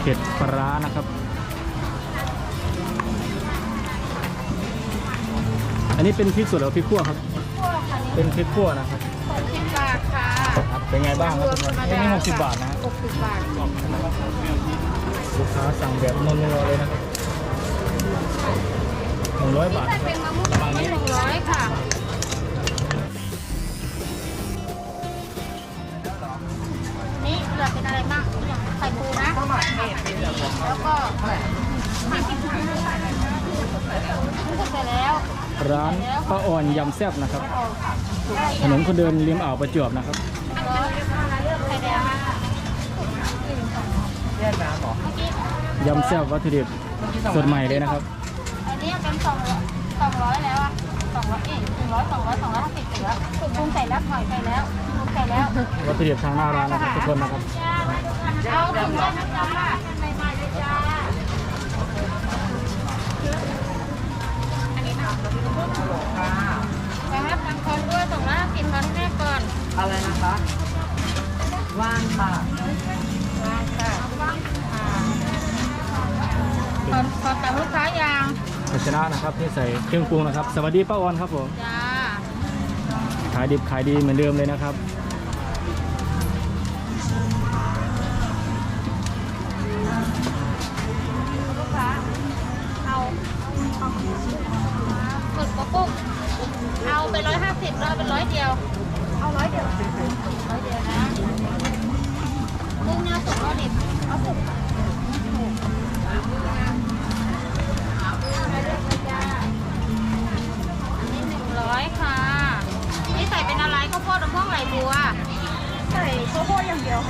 เผ็ดปลาร้านะครับ อันนี้เป็นพริกสดหรือพริกขั่วครับ พวกค่ะนี่เป็นพริกขั่วนะครับหกสิบบาทค่ะครับ เป็นไงบ้างครับทุกคนอันนี้หกสิบบาทนะฮะหกสิบบาทลูกค้าสั่งแบบนัวๆเลยนะครับหนึ่งร้อยบาทใส่คเป็รันบมะม่วงไม่หนึ่งร้อยค่ะนี่เหลือเป็นอะไรบ้างอย่างไข่ปู นะแล้วก็ผักที่ถูกใส่แล้วร้านป้าอ่อนยำแซ่บนะครับ ถนนคนเดินริมอ่าวประจวบนะครับร้อยไข่แดงแยกน้ำเหรอยำแซ่บวัตถุดิบสดใหม่เลยนะครับ อันนี้เป็นสองสองร้อยแล้วอะสองร้อยเอ๊ะหนึ่งร้อยสองร้อยสองร้อยห้าสิบเหลือปรุงใส่แล้วหอยใส่แล้วปรุงใส่แล้ว วัตถุดิบทางหน้าร้านนะครับทุกคนนะครับเอาถึงได้นะจ๊ะใหม่ๆเลยจ้าไปรับตังค์คนด้วยส่งร้านสินค้าที่แม่ก่อน อะไรนะคะว่างค่ะวางค่ะอ่าขอขอสั่งลูกค้ายางภาชนะนะครับที่ใส่เครื่องปรุงนะครับ สวัสดีป้าออนครับผมจ้าขายดิบขายดีเหมือนเดิมเลยนะครับ ดอย่างเดียว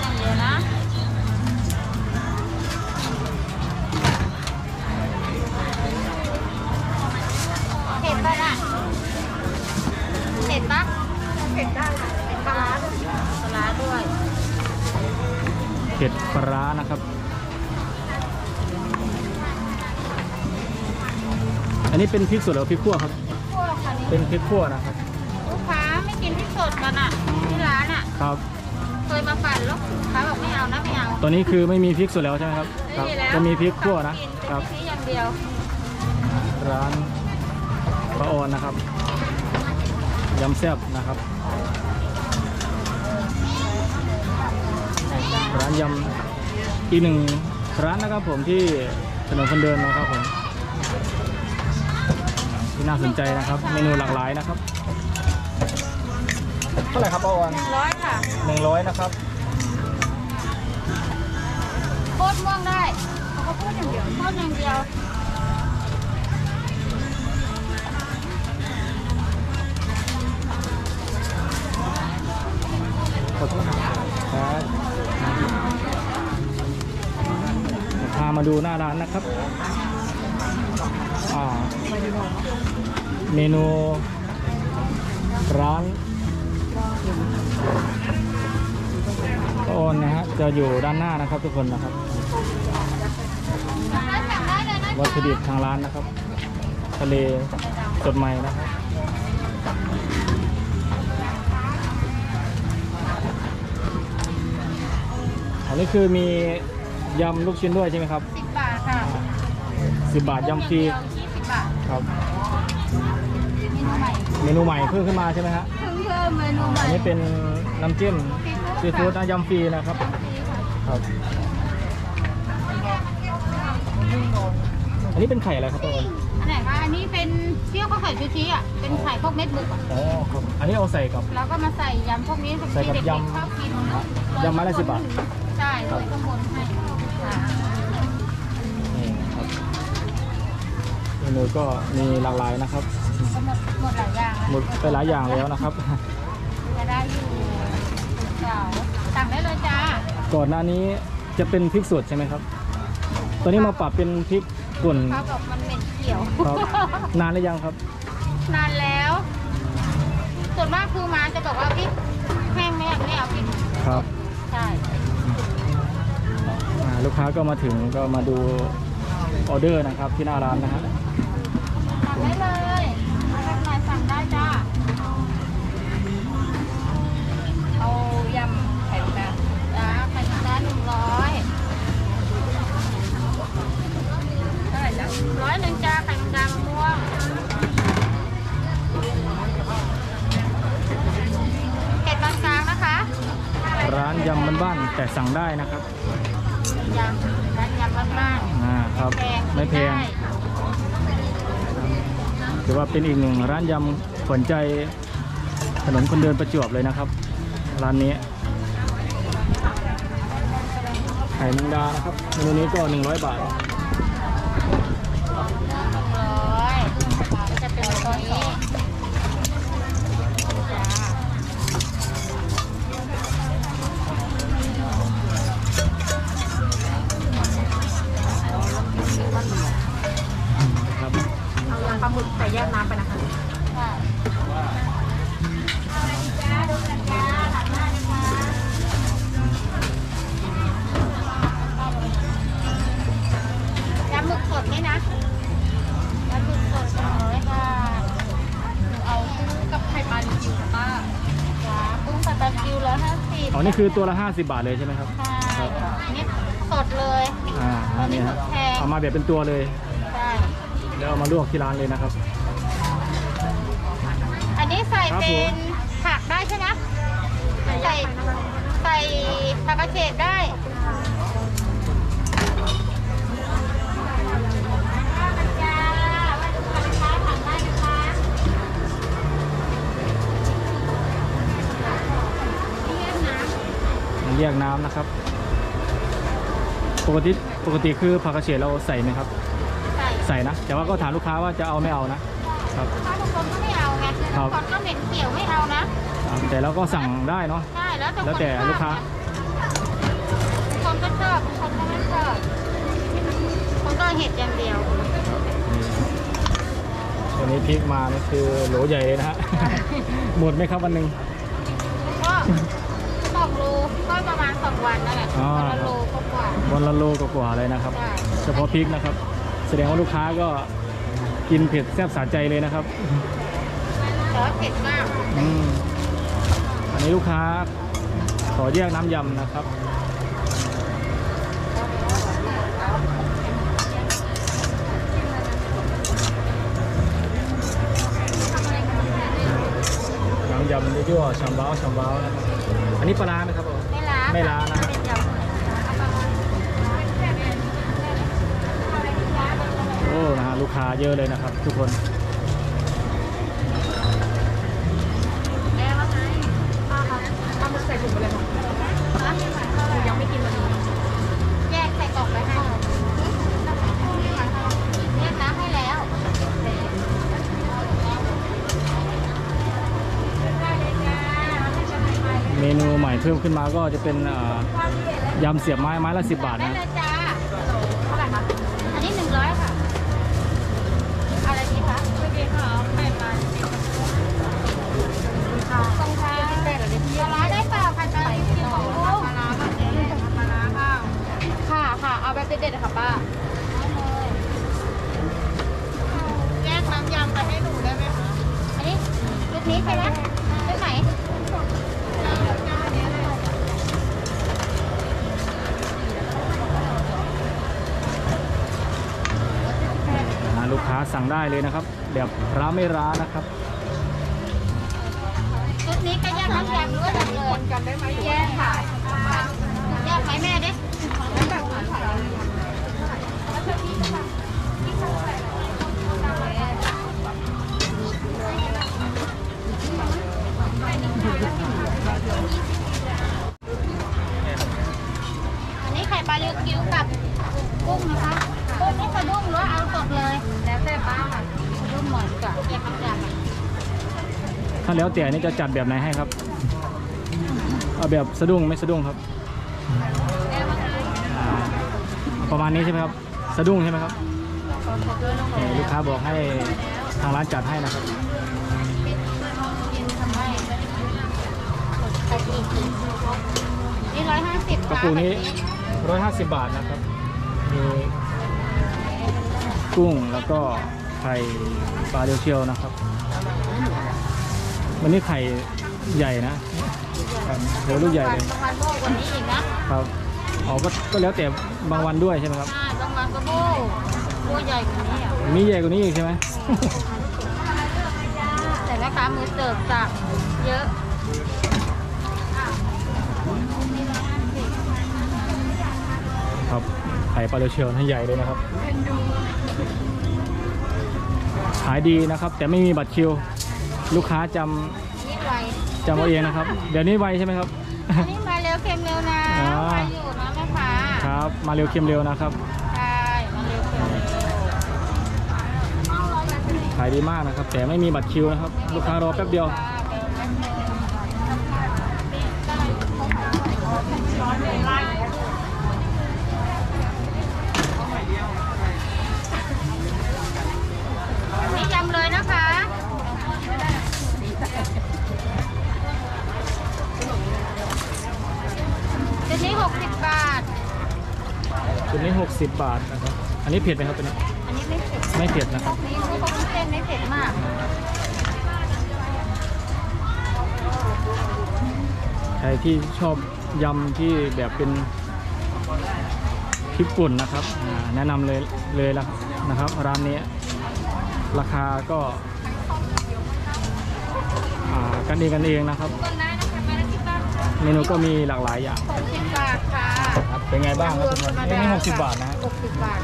อย่างเดียวนะเผ็ดปะน่ะเผ็ดปะเผ็ดได้ค่ะเป็นปลาร้าปลาร้าด้วยเผ็ดปลาร้านะครับ อันนี้เป็นพริกสดหรือพริกขั่วครับ พวกค่ะนี่เป็นพริกขั่วนะครับ ลูกค้าไม่กินพริกสดกันอะที่ร้านอะ ครับเค ยมาปั่นแล้วลูกค้าบอกไม่เอานะไม่เอาตอนนี้คือไม่มีพริกสดแล้วใช่ไหมครับคไม่รับมีแล้วจะมีพริกขั่วนะกินครับเป็นพริกอย่างเดียวร้านป้าออนนะครับยำแซ่บนะครับ ร้านยำอีกหนึ่งร้านนะครับผมที่ถนนคนเดินนะครับผมที่น่าสนใจนะครับ เมนูหลากหลายนะครับ เท่าไหร่ครับป้าออนหนึ่งร้อย ค่ะหนึ่งร้อยนะครับโคตรม่วงได้เขาพูดอย่างเดียวโคตรอย่างเดียวขอโทษนะครับพามาดูหน้าร้านนะครับอ่าเมนูร้าน ป้าออนนะฮะจะอยู่ด้านหน้านะครับทุกคนนะครับสั่งได้สั่งได้เลยนะวัตถุดิบทางร้านนะครับ ทะเลสดใหม่นะครับอันนี้คือมียำลูกชิ้นด้วยใช่ไหมครับสิบบาทค่ะ10บาทยำฟรียี่สิบบาทครับ เมนูใหม่เมนูใหม่เพิ่มขึ้นมาใช่ไหมฮะเพิ่งเพิ่ มเมนูใหม่อันนี้เป็นน้ำจิ้มซีฟู้ดนะยำฟรีนะครับครับอันนี้เป็นไข่อะไรครับตัวอันไหนคะอันนี้เป็นเที่ยวข้าวไข่ชูชีอะเป็นไข่พวกเม็ดบุกอะอ๋อครับอันนี้เอาใส่กับ แล้วก็มาใส่ยำพวกนี้ใส่กับที่เด็กยำๆชอบกินยำไม้ละ10บาทใช่เลยข้างบนให้ นูก็มีหลากหลายนะครับ ก็หมดหมดหลายอย่างหมดไปหลายอย่างแล้วนะครับ จะได้อยู่เก่าสั่งได้เลยจ้าก่อนหน้านี้จะเป็นพริกสดใช่ไหมครับ ตอนนี้มาปรับเป็นพริกป่นเขาบอกมันเหม็นเขียว ครับ นานหรือยังครับ นานแล้ว ส่วนมากคือมาจะบอกว่าพริกแห้งไม่ไม่เอาพริกครับใช่อ่าลูกค้าก็มาถึงก็มาดูออเดอร์นะครับที่หน้าร้านนะฮะสั่ง ได้เลยอาไหสั่งได้จ้า เอายำไข่ปลาจ้าไข่ปลาหนึ่งร้อยไหร่จ้าร้อยหนึ่งจ้าไข่ปลามะม่วงเผ็ดบางซางนะคะร้านยำบ้านๆแต่สั่งได้นะครับยำร้านยำบ้านอ่าครับไม่แพง ถือว่าเป็นอีกหนึ่งร้านยำขวัญใจถนนคนเดินประจวบเลยนะครับ ร้านนี้ไข่แมงดานะครับเมนูนี้ก็100 บาทหนึ่งร้อยก็จะเป็นตัวนี้าปลาหมึกใส่แยกน้ำไปนะคะค่ะยำหมึกสดนี่นะยำหมึกสดสองร้อยค่ะหนูเอากุ้งกับไข่ปลาดิบค่ะป้าจ้ากุ้งผับาร์บีคิวร้อยห้าสิบอ๋อนี่คือตัวละ 50 บาทเลยใช่ไหมครับ ใช่นี่สดเลยอ่าอันนี้แพงเอามาแบบเป็นตัวเลย ใช่แล้วเอามาลวกที่ร้านเลยนะครับ อันนี้ใส่ครับเป็ผมนผักได้ใช่ไหมใส่ใส่ผักกระเฉดได้จ้าว่าลูกค้าทานได้นะคะเรียกน้ำนะครับ ปกติปกติคือผักกระเฉดเราใส่ไหมครับ ใส่ใส่นะ แต่ว่าก็ถามลูกค้าว่าจะเอาไม่เอานะครับลูกค้าบางคนก็ไม่เอาไงครับ บางคนก็เหม็นเขียวไม่เอานะครับแต่เราก็สั่งได้เนาะ ใช่แล้วแต่แล้วแต่คนชอบลูกค้า บางคนก็ชอบบางคนก็ไม่ชอบคนก็เห็ดอย่างเดียวตัวนี้พริกมานี่คือโหลใหญ่เลยนะฮะ หมดไหมครับวันหนึ่ง ก็สองโลก็ประมาณสองวันนั่นแหละอ๋อ คนละโลก็กว่าวันละโลกว่าๆเลยนะครับใช่เฉพาะพริกนะครับ แสดงว่าลูกค้าก็กินเผ็ดแซ่บสะใจเลยนะครับแต่ว่าเผ็ดมากอืมอันนี้ลูกค้าขอแยกน้ำยำนะครับ น้ำยำนี่ที่ว่าชามบ้าวชามบ้าวนะครับอันนี้ปลาร้าไหมครับผมไม่ล้าไม่ล้านะเป็นยำ โอ้นะฮะ ลูกค้าเยอะเลยนะครับ ทุกคนแม่ว่าไงป้าครับปลาหมึกใส่ถุงไปเลยค่ะหนูยังไม่กินวันนี้แยกใส่กล่องไปให้เรียกน้ำให้แล้วเมนูใหม่เพิ่มขึ้นมาก็จะเป็นอ่ายำเสียบไม้ไม้ละสิบบาทได้นะ เลยจ้า เท่าไหร่คะ อันนี้หนึ่งร้อยค่ะเอาอะไรดีคะ ไม่กินค่ะไม่มา ค่ะตรงค่ะปลาร้าได้เปล่าผัดปลาดิบคิวของลูก ปลาร้าบ้างเจ๊ปลาร้าบ้าง ค่ะค่ะ เอาแบบเด็ดๆค่ะป้า แยกน้ำยำไปให้หนูได้ไหมคะ อันนี้ลูกนี้ใช่ไหมลูกไหนนะฮะลูกค้าสั่งได้เลยนะครับแบบร้าไม่ร้านะครับชุดนี้ก็แยกน้ำยำหรือว่าแบบเลยคนกันได้ไหมแยกค่ะ แยกไหมแม่ดิ แล้วแบบคนขายอะไรคะ อันนี้ไข่ปลาลิวคิวกับกุ้งนะคะกุ้งนี่สะดุ้งหรือว่าเอาสดเลย แล้วแต่ป้าค่ะสะดุ้งหน่อยดีกว่าแยกน้ำยำอะ ถ้า แล้วแต่นี่จะจัดแบบไหนให้ครับ เอาแบบสะดุ้งไม่สะดุ้งครับแม่ว่าไงอ่าประมาณนี้ใช่ไหมครับ สะดุ้งใช่ไหมครับขอขอบคุณน้องเอ่อลูกค้าบอกให้ทางร้านจัดให้นะครับกินทำไมไปอีกนี่ร้อยห้าสิบกระปุกนี้150บาทนะครับมีกุ้งแล้วก็ไข่ปลาเดียวเชียวนะครับ วันนี้ไข่ใหญ่นะเรับโหลูกใหญ่เลยบางวันโบกว่านี้อีกนะครับอ๋ก็ก็แล้วแต่บางวันด้วยใช่ไหมครับใช่บางวันก็โบกโบกใหญ่กว่านี้อะมีใหญ่กว่านี้อีกใช่ไหมแต่แม่ค้ามือเติบจากเยอะครับไข่ปลาเชลให้ใหญ่เลยนะครับขายดีนะครับ แต่ไม่มีบัตรคิว ลูกค้าจำนี่ไวจำเอาเองนะครับ เดี๋ยวนี้ไวใช่ไหมครับ อันนี้มาเร็วเค็มเร็วนะอ๋อไวอยู่นะแม่ค้าครับ มาเร็วเค็มเร็วนะครับ ใช่มาเร็วเค็มเร็วขายดีมากนะครับ แต่ไม่มีบัตรคิวนะครับ ลูกค้ารอแป๊บเดียวนี่ ชุดนี้ 60 บาทนะครับ อันนี้เผ็ดไหมครับตัวนี้ อันนี้ไม่เผ็ดไม่เผ็ดนะคพรัวบ กนี้พวกเส้นไม่เผ็ดมาก ใครที่ชอบยำที่แบบเป็นพริกป่นนะครับอ่าแนะนำเลยเลยละนะครับ ร้านนี้ราคาก็อ่ากันเองกันเองนะครับต้นได้นะคะมาที่บ้านเมนูก็มีหลากหลายอย่าง 60 บาทค่ะครับ เป็นไงบ้างครับทุกคนนี่นี่60บาทนะฮะ60บาท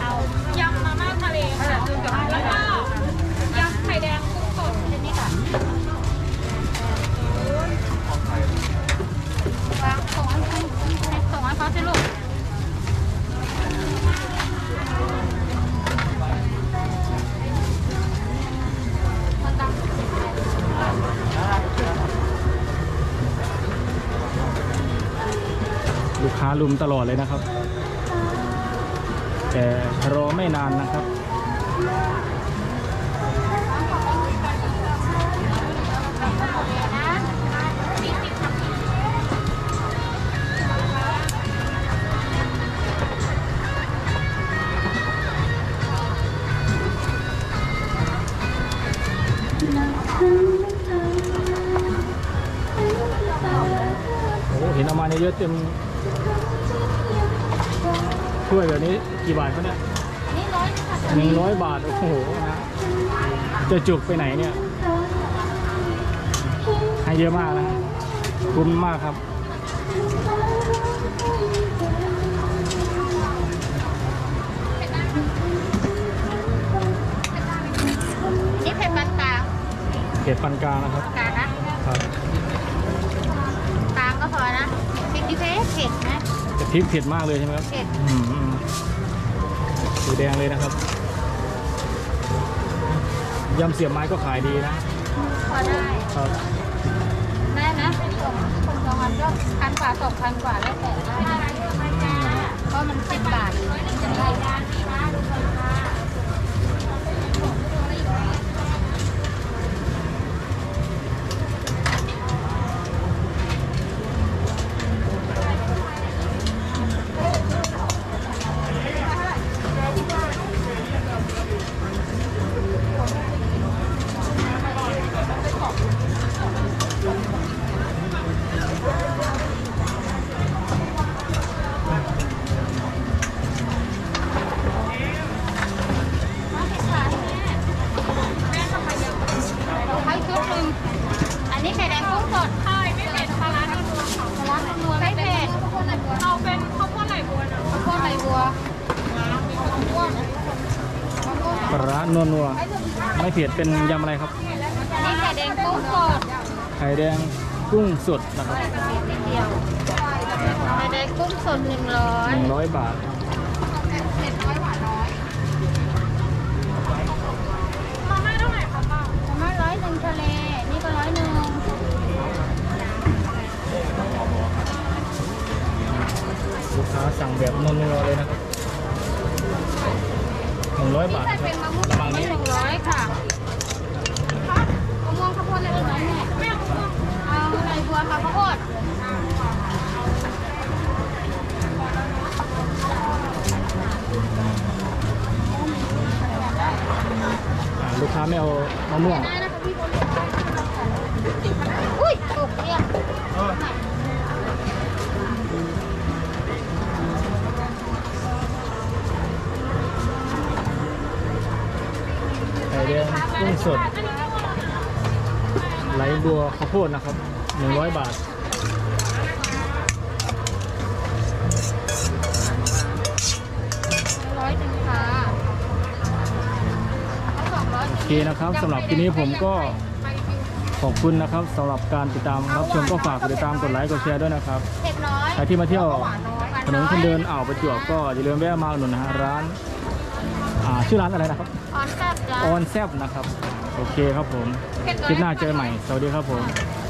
เอายำมาม่าทะเลค่ะแล้วก็ยำไข่แดงกุ้งสดชนิดค่ะวางส่งให้ให้ส่งให้เขาสิลูกมาตัก ลุมตลอดเลยนะครับ แต่รอไม่นานนะครับโอ้เห็นเอามาเนี่ยเยอะเต็ม ถ้วยแบบนี้กี่บาทเขาเนี่ยนี่ร้อยค่ะหนึ่งร้อยบาท โอ้โหนะจะจุกไปไหนเนี่ย ให้เยอะมากนะคุ้มมากครับนี่เผ็ดปานกลางเผ็ดปานกลางนะครับกลางนะครับกลางก็พอนะพริกนี่เผ็ดเผ็ดนะแต่พ ริกเผ็ดมากเลยใช่ไหมครับเผ็ดอืมสีแดงเลยนะครับยำเสียบไม้ก็ขายดีนะพอได้ครับแม่นะเป็นส่งคนสองพันก็พันกว่าสองพันกว่าแล้วแต่ได้เพราะมันสิบบาทจะได้ เผ็ดเป็นยำอะไรครับอันนี้ไข่แดงกุ้งสดไข่แดงกุ้งสดนะครับนิดเดียวไข่แดงกุ้งสดหนึ่งร้อยหนึ่งร้อยบาทเผ็ดน้อยหวานน้อยมาม่าเท่าไหร่คะป้ามาม่าร้อยหนึ่งทะเลนี่ก็ร้อยหนึ่งลูกค้าสั่งแบบนัวๆเลยนะครับ หนึ่งร้อยบาทใส่นะคเป็รันบมะม่วงไม่หนึ่งร้อยค่ะมะม่วงข้าวโพดอะไรไหมแม่ไม่เอามะม่วงเอาไหนบัวค่ะข้าวโพดอ่าลูกค้าไม่เอามะม่วงได้ บัวข้าวโพดนะครับ100บาท ร้อยหนึ่งค่ะเอาสองร้อยโอเคนะครับสำหรับทีนี้ผมก็มารีวิวขอบคุณนะครับสำหรับการติดตามรับชมก็ฝากกดติดตามกดไลค์กดแชร์ด้วยนะครับ เผ็ดน้อยใครที่มาเที่ยวหวานน้อยถนนคนเดินอ่าวประจวบก็อย่าลืมแวะมาอุดหนุนนะฮะร้านอ่าชื่อร้านอะไรนะครับ ออนแซ่บจ้าออนแซบนะครับ โอเคครับผม คลิปหน้าเจอใหม่ สวัสดีครับผมบ